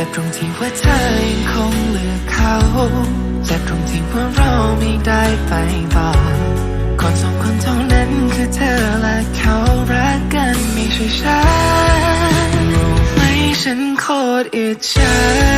จ็บตรงที่ว่าเธอยังคงเลือกเขา เจ็บตรงที่ว่าเราไม่ได้ไปต่อคนสองคนเท่านั้นคือเธอและเขารักกันไม่ใช่ฉันรู้ไหมฉันโคตรอิจฉา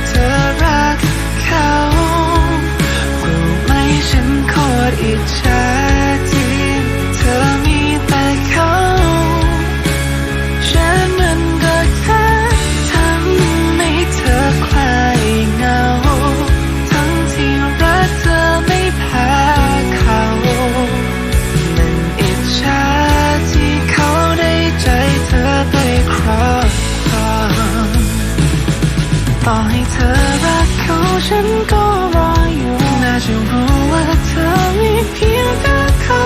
ฉันก็รออยู่น่าจะรู้ว่าเธอมีเพียงแต่เขา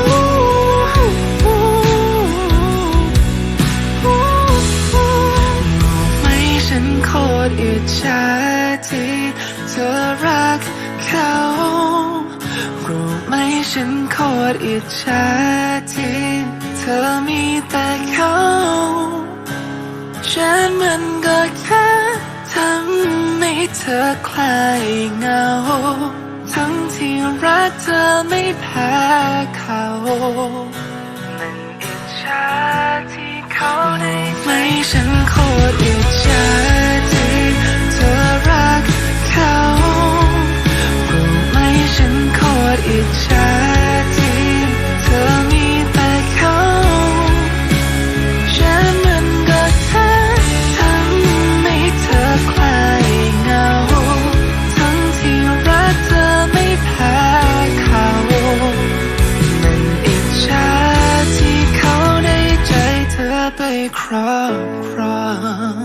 ไหมฉันโคตรอิจฉาที่เธอรักเขารู้ไหมฉันโคตรอิจฉาที่เธอมีแต่ เธอคลายเงา ทั้งที่รักเธอไม่แพ้เขามันอิจฉาที่เขาได้ไหมฉันโคตร ที่